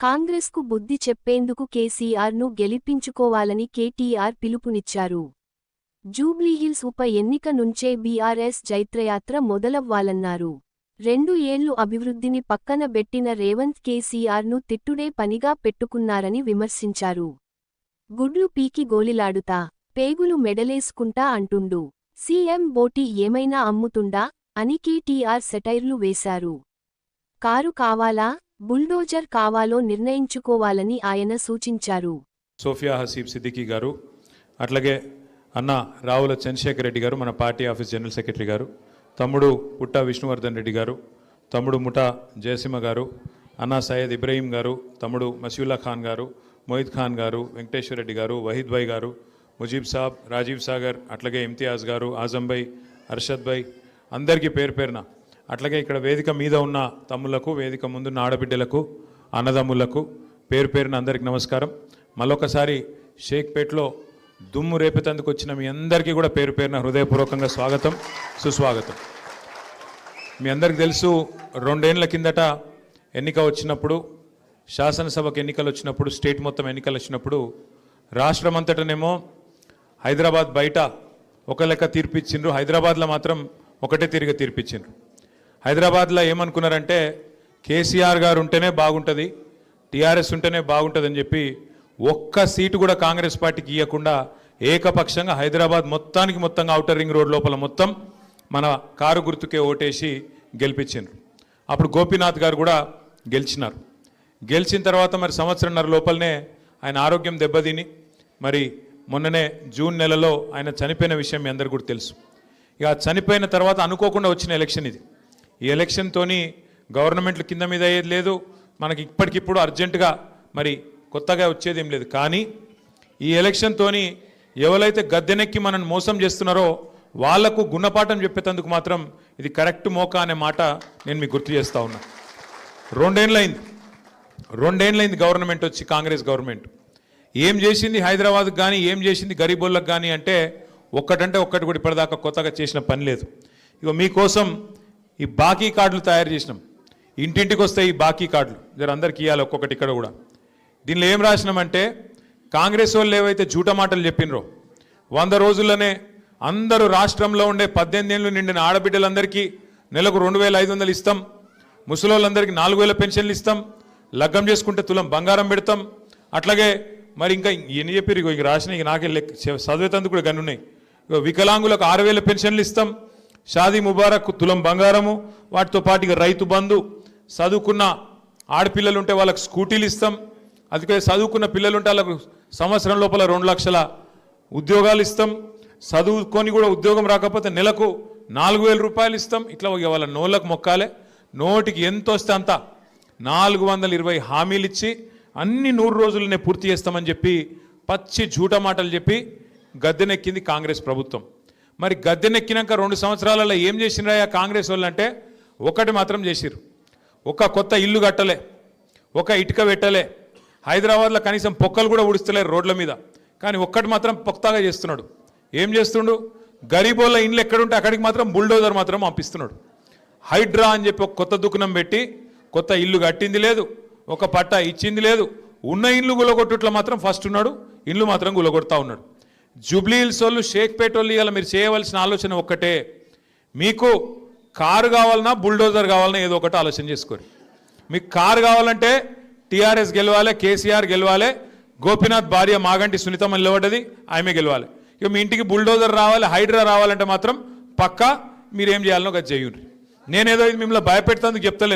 కాంగ్రెస్కు బుద్ధి చెప్పేందుకు కేసీఆర్ను గెలిపించుకోవాలని కేటీఆర్ పిలుపునిచ్చారు. జూబ్లీహిల్స్ ఉప ఎన్నిక నుంచే బీఆర్ఎస్ జైత్రయాత్ర మొదలవ్వాలన్నారు. రెండు ఏళ్ళు అభివృద్ధిని పక్కన బెట్టిన రేవంత్ కేసీఆర్ను తిట్టుడే పనిగా పెట్టుకున్నారని విమర్శించారు. గుడ్లు పీకి గోలిలాడుతా పేగులు మెడలేసుకుంటా అంటుండు సీఎం బోటి ఏమైనా అమ్ముతుండా అని కేటీఆర్ సెటైర్లు వేశారు. కారు కావాలా? బుల్డోజర్ కావాలో నిర్ణయించుకోవాలని ఆయన సూచించారు. సోఫియా హసీబ్ సిద్దికీ గారు అట్లాగే అన్న రావుల చంద్రశేఖర్ రెడ్డి గారు మన పార్టీ ఆఫీస్ జనరల్ సెక్రటరీ గారు తమ్ముడు పుట్ట విష్ణువర్ధన్ రెడ్డి గారు తమ్ముడు ముఠా జయసింహ గారు అన్న సయ్యద్ ఇబ్రహీం గారు తమ్ముడు మసీవుల్లా ఖాన్ గారు మొహిద్ ఖాన్ గారు వెంకటేశ్వర రెడ్డి గారు వహీద్ భాయ్ గారు ముజీబ్ సాబ్ రాజీవ్ సాగర్ అట్లాగే ఇమ్తియాజ్ గారు ఆజం భాయ్ అర్షద్ భాయ్ అందరికీ పేరు పేరున అట్లాగే ఇక్కడ వేదిక మీద ఉన్న తమ్ములకు వేదిక ముందున్న ఆడబిడ్డలకు అన్నదమ్ములకు పేరు పేరున అందరికి నమస్కారం. మళ్ళొకసారి షేక్పేట్లో దుమ్ము రేపేతందుకు వచ్చిన మీ అందరికీ కూడా పేరు పేరున హృదయపూర్వకంగా స్వాగతం సుస్వాగతం. మీ అందరికి తెలుసు రెండేళ్ళ కిందట ఎన్నిక వచ్చినప్పుడు శాసనసభకు ఎన్నికలు వచ్చినప్పుడు స్టేట్ మొత్తం ఎన్నికలు వచ్చినప్పుడు రాష్ట్రమంతటనేమో హైదరాబాద్ బయట ఒక లెక్క తీర్పిచ్చిండ్రు. హైదరాబాద్లో మాత్రం ఒకటే తిరిగి తీర్పిచ్చిండ్రు. హైదరాబాద్లో ఏమనుకున్నారంటే కేసీఆర్ గారు ఉంటేనే బాగుంటుంది టీఆర్ఎస్ ఉంటేనే బాగుంటుందని చెప్పి ఒక్క సీటు కూడా కాంగ్రెస్ పార్టీకి ఇవ్వకుండా ఏకపక్షంగా హైదరాబాద్ మొత్తానికి మొత్తంగా అవుటర్ రింగ్ రోడ్ లోపల మొత్తం మన కారు గుర్తుకే ఓటేసి గెలిపించిండ్రు. అప్పుడు గోపీనాథ్ గారు కూడా గెలిచినారు. గెలిచిన తర్వాత మరి సంవత్సరంన్నర లోపలనే ఆయన ఆరోగ్యం దెబ్బతిని మరి మొన్ననే జూన్ నెలలో ఆయన చనిపోయిన విషయం మీ అందరికీ కూడా తెలుసు. ఇక చనిపోయిన తర్వాత అనుకోకుండా వచ్చిన ఎలక్షన్ ఇది. ఈ ఎలక్షన్తోని గవర్నమెంట్లు కింద మీద అయ్యేది లేదు. మనకి ఇప్పటికిప్పుడు అర్జెంటుగా మరి కొత్తగా వచ్చేది ఏం లేదు. కానీ ఈ ఎలక్షన్తోని ఎవరైతే గద్దెనెక్కి మనల్ని మోసం చేస్తున్నారో వాళ్ళకు గుణపాఠం చెప్పేటందుకు మాత్రం ఇది కరెక్ట్ మోకా అనే మాట నేను మీకు గుర్తు చేస్తా ఉన్నా. రెండేళ్ళైంది రెండేళ్ళైంది గవర్నమెంట్ వచ్చి కాంగ్రెస్ గవర్నమెంట్. ఏం చేసింది హైదరాబాద్కి కానీ ఏం చేసింది గరీబోళ్ళకి కానీ అంటే ఒక్కటంటే ఒక్కటి కూడా ఇప్పటిదాకా కొత్తగా చేసిన పని లేదు. ఇక మీకోసం ఈ బాకీ కార్డులు తయారు చేసినాం. ఇంటింటికి వస్తాయి ఈ బాకీ కార్డులు. జర అందరికి ఇవ్వాలి ఒక్కొక్కటి ఇక్కడ కూడా. దీనిలో ఏం రాసినామంటే కాంగ్రెస్ వాళ్ళు ఏవైతే జూట మాటలు చెప్పినరో వంద రోజుల్లోనే అందరూ రాష్ట్రంలో ఉండే పద్దెనిమిది ఏళ్ళు నిండిన ఆడబిడ్డలందరికీ నెలకు రెండు వేల ఐదు వందలు ఇస్తాం. ముసలోళ్ళందరికీ నాలుగు వేల పెన్షన్లు ఇస్తాం. లగ్గం చేసుకుంటే తులం బంగారం పెడతాం. అట్లాగే మరి ఇంకా ఎన్ని చెప్పారు ఇగో ఇక రాసిన ఇక నాకే లెక్క చదివేతందుకు కూడా గన్నున్నాయి. వికలాంగులకు ఆరు వేల పెన్షన్లు ఇస్తాం. షాదీ ముబారక్ తులం బంగారము వాటితో పాటుగా రైతు బంధు. చదువుకున్న ఆడపిల్లలు ఉంటే స్కూటీలు ఇస్తాం. అందుకే చదువుకున్న పిల్లలు ఉంటే వాళ్ళకు సంవత్సరం లోపల రెండు లక్షల ఉద్యోగాలు ఇస్తాం. చదువుకొని కూడా ఉద్యోగం రాకపోతే నెలకు నాలుగు వేల రూపాయలు ఇస్తాం. ఇట్లా వాళ్ళ నోళ్ళకు మొక్కాలే. నోటికి ఎంత వస్తే అంత. నాలుగు వందల ఇరవై హామీలు ఇచ్చి అన్ని నూరు రోజులనే పూర్తి చేస్తామని చెప్పి పచ్చి జూట మాటలు చెప్పి గద్దెనెక్కింది కాంగ్రెస్ ప్రభుత్వం. మరి గద్దెనెక్కినాక రెండు సంవత్సరాలలో ఏం చేసినరాయా కాంగ్రెస్ వాళ్ళు అంటే ఒకటి మాత్రం చేసిరు ఒక కొత్త ఇల్లు కట్టలే ఒక ఇటుక పెట్టలే హైదరాబాద్లో కనీసం పొక్కలు కూడా ఉడుస్తలేరు రోడ్ల మీద. కానీ ఒక్కటి మాత్రం పొక్తాగా చేస్తున్నాడు. ఏం చేస్తుండు? గరీబోళ్ళ ఇండ్లు ఎక్కడుంటే అక్కడికి మాత్రం బుల్డోజర్ మాత్రం పంపిస్తున్నాడు. హైడ్రా అని చెప్పి ఒక కొత్త దుకుణం పెట్టి కొత్త ఇల్లు కట్టింది లేదు ఒక పట్టా ఇచ్చింది లేదు. ఉన్న ఇల్లు గులగొట్టుట్లో మాత్రం ఫస్ట్ ఉన్నాడు ఇల్లు మాత్రం గులగొడతా ఉన్నాడు. జూబ్లీ హిల్స్ వాళ్ళు షేక్పేట వాళ్ళు ఇవాళ మీరు చేయవలసిన ఆలోచన ఒక్కటే. మీకు కారు కావాలన్నా బుల్డోజర్ కావాలన్నా ఏదో ఒకటి ఆలోచన చేసుకోరు. మీకు కారు కావాలంటే టీఆర్ఎస్ గెలవాలి కేసీఆర్ గెలవాలి గోపీనాథ్ భార్య మాగంటి సునీతమ్మ నిలబడ్డది ఆమె గెలవాలి. ఇక మీ ఇంటికి బుల్డోజర్ రావాలి హైడ్రా రావాలంటే మాత్రం పక్కా మీరేం చేయాలనో ఒక చేయండి నేనేదో ఇది మిమ్మల్ని భయపెడతాను చెప్తలేదు